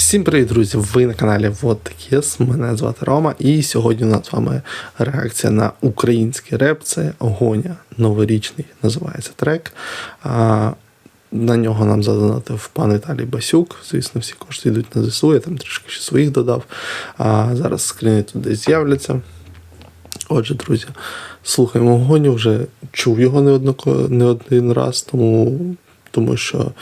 Всім привіт, друзі! Ви на каналі Вот Єс. Мене звати Рома, і сьогодні у нас з вами реакція на український реп. Це Огоня новорічний, називається трек. А, на нього нам задонатив пан Віталій Басюк. Звісно, всі кошти йдуть на ЗСУ, я там трішки ще своїх додав. А зараз скрини десь з'являться. Отже, друзі, слухаємо Огоню, вже чув його не, однако, не один раз, тому тому що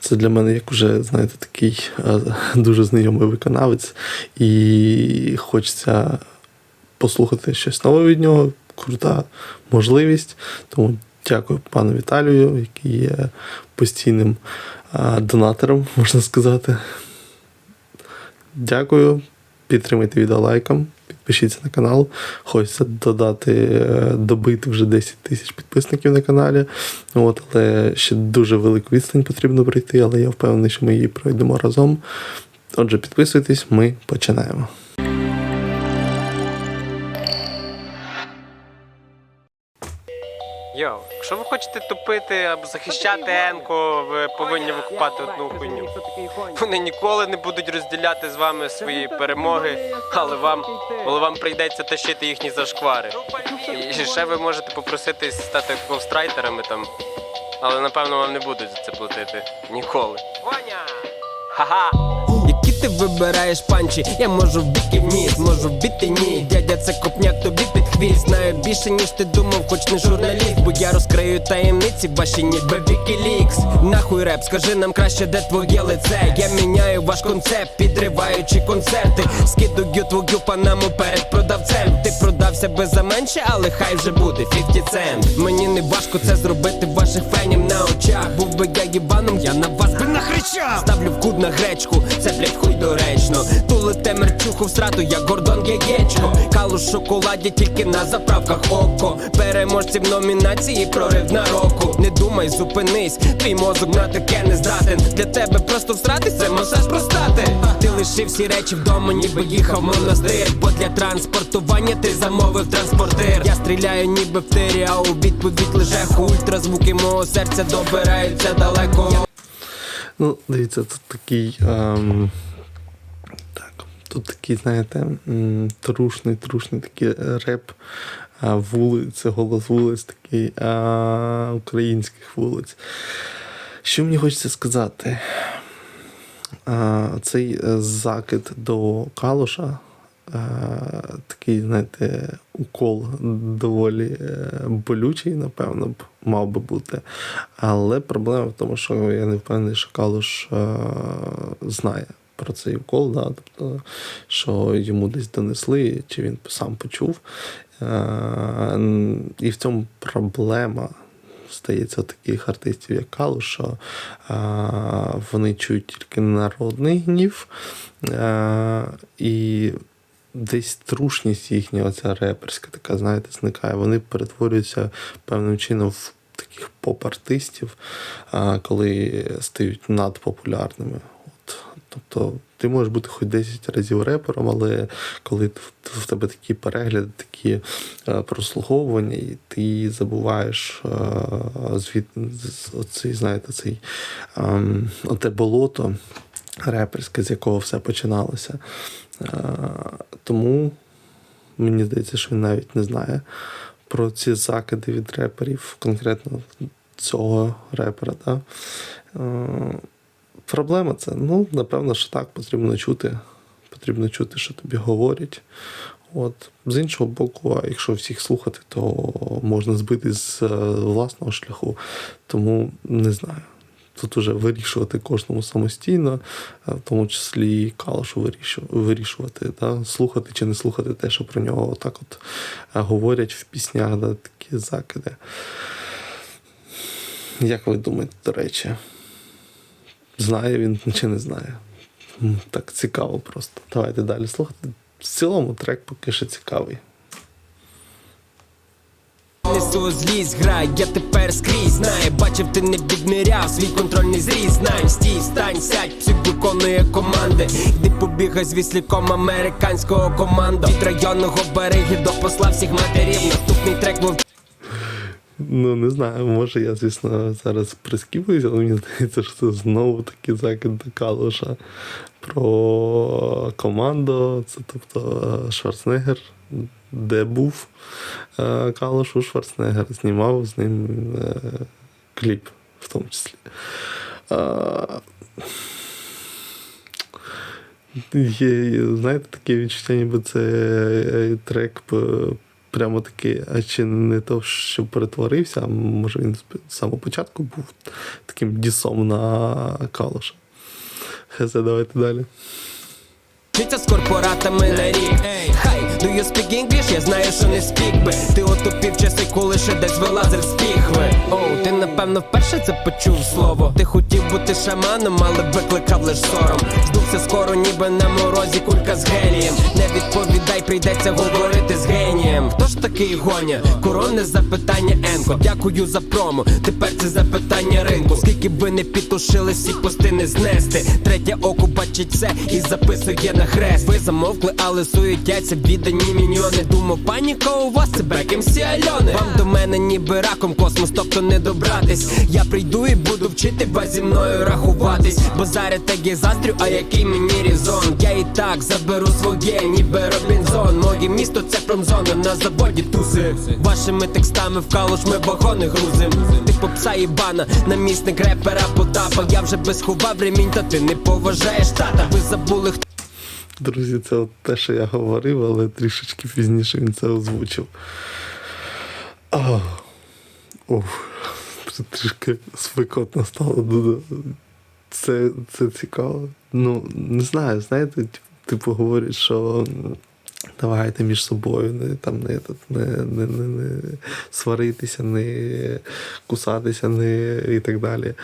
це для мене як вже, знаєте, такий е, дуже знайомий виконавець, і хочеться послухати щось нове від нього. Крута можливість. Тому дякую пану Віталію, який є постійним е, донатором, можна сказати. Дякую. Підтримайте відео лайком, підпишіться на канал. Хочеться додати, е, добити вже 10 тисяч підписників на каналі. От, але ще дуже велику відстань потрібно пройти, але я впевнений, що ми її пройдемо разом. Отже, підписуйтесь, ми починаємо. Йоу, якщо ви хочете тупити або захищати Енко, ви повинні викупати одну хуйню. Вони ніколи не будуть розділяти з вами свої перемоги, але вам, але вам прийдеться тащити їхні зашквари. І ще ви можете попросити стати говстрайтерами там, але напевно вам не будуть за це платити. Ніколи. Ха-ха! Які ти вибираєш панчі? Я можу вбити в ніс, можу вбити ні. Дядя, це копняк тобі під хвіст. Знаю більше, ніж ти думав, хоч не журналіст, бо я розкрию таємниці ваші ніби Вікілікс. Нахуй реп, скажи нам краще, де твоє лице. Я міняю ваш концепт, підриваючи концерти. Скидую твою панаму перед продавцем. Ти продався би за менше, але хай вже буде 50 цент. Мені не важко це зробити ваших фенів на очах. Був би я їбаном, я на вас би. Ставлю в куд на гречку, це блять хуй доречно. Тулите мерчуху в страту, як Гордон Яєчко. Калу шоколаді тільки на заправках око. Переможці в номінації прорив на року. Не думай, зупинись, твій мозок на таке не здатен. Для тебе просто всрати це масаж простати. Ти лишив всі речі вдома, ніби їхав монастир. Бо для транспортування ти замовив транспортир. Я стріляю, ніби в тирі, а у відповідь лише ультразвуки мого серця добираються далеко. Ну, дивіться, тут такий. Ем, так, тут такий, знаєте, трушний, трушний такий е, реп. А, вулиць, голос вулиць, такий а, українських вулиць. Що мені хочеться сказати? А, цей е, закид до Калуша. Е, Такий, знаєте, укол доволі е, болючий, напевно, б мав би бути. Але проблема в тому, що я не впевнений, що Калуш е, знає про цей укол, да? тобто, що йому десь донесли, чи він сам почув. І в цьому проблема стається таких артистів, як Калуш, що е, вони чують тільки народний гнів. Е, і десь трушність їхня, оця реперська, така, знаєте, зникає. Вони перетворюються певним чином в таких поп-артистів, коли стають надпопулярними. От. Тобто ти можеш бути хоч 10 разів репером, але коли в- тебе такі перегляди, такі е, прослуховування, і ти забуваєш е, звід, оцей, знаєте, цей ем, оте болото реперське, з якого все починалося. Е, Тому мені здається, що він навіть не знає про ці закиди від реперів, конкретно цього репера. Да? Е, Проблема це, ну, напевно, що так потрібно чути. Потрібно чути, що тобі говорять. От. З іншого боку, якщо всіх слухати, то можна збити з е, власного шляху. Тому не знаю. Тут уже вирішувати кожному самостійно, е, в тому числі і Калашу вирішувати, да? слухати чи не слухати те, що про нього так от е, говорять в піснях, да? такі закиди. Як ви думаєте, до речі, знає він чи не знає? Так цікаво просто. Давайте далі слухати. В цілому трек поки що цікавий. Несу злість, грай, я тепер скрізь знає, бачив, ти не відміряв свій контрольний зріз. Знай, стій, стань, сядь, псих виконує команди. Йди побігай з вісліком американського командо. Від районного береги до посла всіх матерів. Наступний трек вов Ну, не знаю, може я, звісно, зараз прискіпуюся, але мені здається, що це знову таки закид до Калуша про команду. Це тобто е, Шварценеггер, де був е, у Шварценеггер, знімав з ним е, кліп, в тому числі. Є, знаєте, таке відчуття, ніби це е, трек прямо такий, а чи не то, що перетворився, а може він з самого початку був таким дісом на Калуша. Хз, давайте далі. Вчиться з корпоратами на рік do you speak English? Я знаю, що не спік би. Ти отупів часи, коли ще десь вилазив з піхви Оу, ти напевно вперше це почув слово. Ти хотів бути шаманом, але викликав лиш сором. Здувся скоро, ніби на морозі кулька з гелієм Не відповідай, прийдеться говорити з генієм Хто ж такий гоня? Коронне запитання Енко Дякую за промо, тепер це запитання ринку. Скільки б ви не підтушили, всі пости не знести. Третє око бачить це і записує на хрест. Ви замовкли, але суетяться віддані міньйони. Думав, паніка у вас це Бекем Сі Альони. Вам до мене ніби раком космос, тобто не добратись. Я прийду і буду вчити вас зі мною рахуватись. Бо зараз так я заздрю, а який мені різон Я і так заберу своє, ніби Робінзон. Моє місто це промзона на заводі туси Вашими текстами в калуш ми вагони грузим Ти попса єбана, намісник репера Потапа Я вже без ховав ремінь, та ти не поважаєш тата Ви забули хто Друзі, це от те, що я говорив, але трішечки пізніше він це озвучив. А, трішки спекотно стало. Це, це цікаво. Ну, не знаю, знаєте, типу говорять, що давайте між собою не, там, не, не, не, не, не сваритися, не кусатися, не і так далі.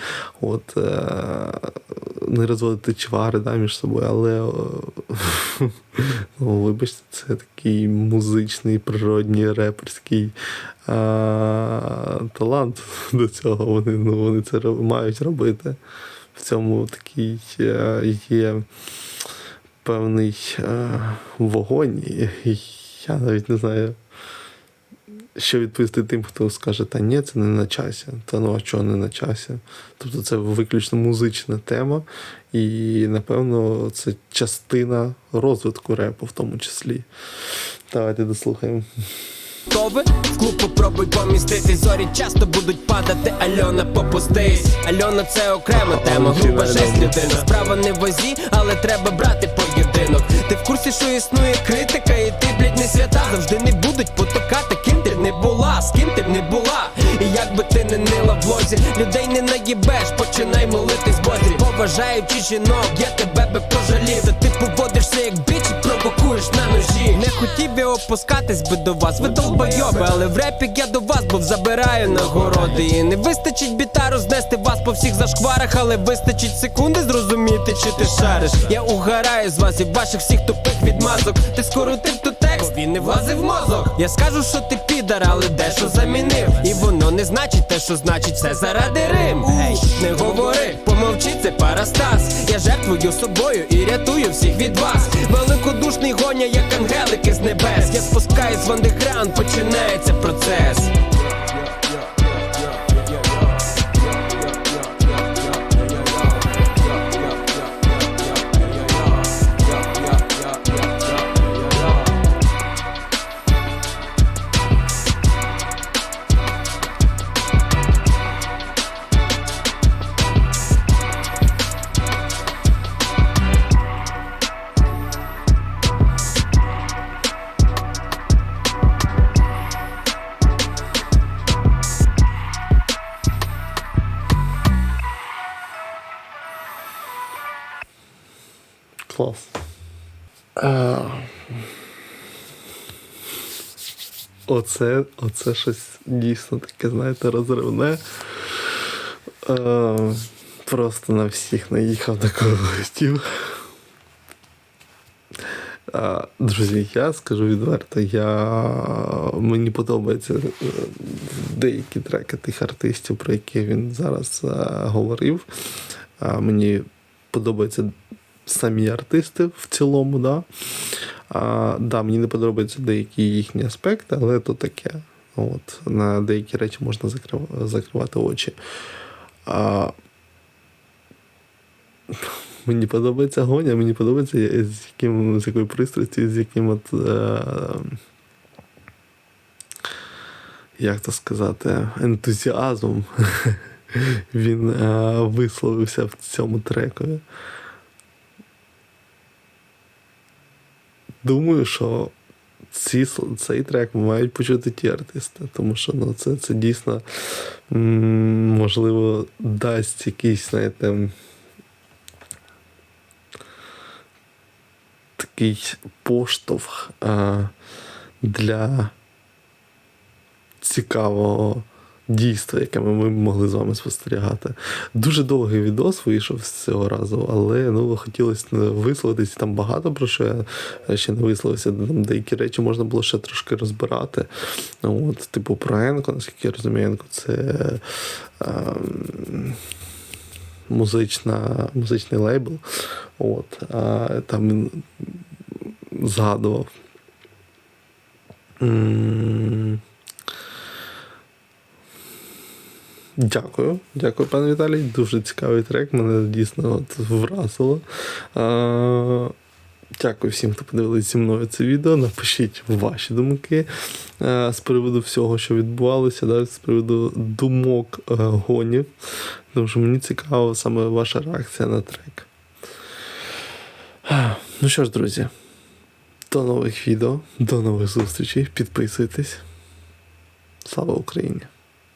От, е, не розводити чвари да, між собою, але е, ну, вибачте, це такий музичний, природній, реперський е, талант до цього. Вони, ну, вони це мають робити. В цьому такий є певний е, вогонь. Я навіть не знаю, що відповісти тим, хто скаже, та ні, це не на часі. Та ну а чого не на часі? Тобто це виключно музична тема, і напевно це частина розвитку репу, в тому числі. Давайте дослухаємо. Готові? В клуб попробуй поміститись. Зорі часто будуть падати, Альона попустись. Альона це окрема тема, груба жесть людина. Справа не в вазі, але треба брати поєдинок. Ти в курсі, що існує критика, і ти, блядь, не свята. Завжди не будуть потокати, ким ти б не була, з ким ти б не була. І як би ти не нила в лозі, людей не наїбеш, починай молитись Бозі. Поважаючи жінок, я тебе би пожалів Не опускатись би до вас, ви долбойоби Але в репі я до вас, бо забираю нагороди. І не вистачить біта рознести вас по всіх зашкварах Але вистачить секунди зрозуміти, чи ти шариш. Я угораю з вас і ваших всіх тупих відмазок. Ти скоротив ту текст, він не влазив в мозок. Я скажу, що ти підар, але дещо замінив. І воно не значить те, що значить все заради Рим. Ей, не говори, помовчи, це парастас. Я жертвую собою і рятую всіх від вас. Великодушний гоня, як ангелики з небес. Я спускаюсь в андеграунд, починається процес Клас. А, Оце, оце щось дійсно таке, знаєте, розривне. А, Просто на всіх наїхав на кого хотів. А, Друзі, я скажу відверто, я... мені подобаються е, деякі треки тих артистів, про які він зараз е, говорив. А, Мені подобаються самі артисти в цілому, да. А, да, мені не подобаються деякі їхні аспекти, але то таке. От, на деякі речі можна закрив, закривати очі. А, мені подобається гоня, мені подобається, з, яким, з якою пристрастю, з яким от. Е, як то сказати, ентузіазмом він е, висловився в цьому трекові. Думаю, що ці, цей трек мають почути ті артисти, тому що ну, це, це дійсно можливо дасть якийсь, знаєте, такий поштовх а, для цікавого дійства, яке ми, могли з вами спостерігати. Дуже довгий відос вийшов з цього разу, але ну, хотілося висловитись там багато про що я ще не висловився. Там деякі речі можна було ще трошки розбирати. От, типу, про Енко, наскільки я розумію, Енко це. ем, Музична, музичний лейбл. От, а там він згадував. М, Дякую, дякую, пане Віталій. Дуже цікавий трек. Мене дійсно от вразило. А, дякую всім, хто подивилися зі мною це відео. Напишіть ваші думки е, з приводу всього, що відбувалося, да, з приводу думок е, гонів. Тому що мені цікаво саме ваша реакція на трек. Ну що ж, друзі, до нових відео, до нових зустрічей. Підписуйтесь. Слава Україні!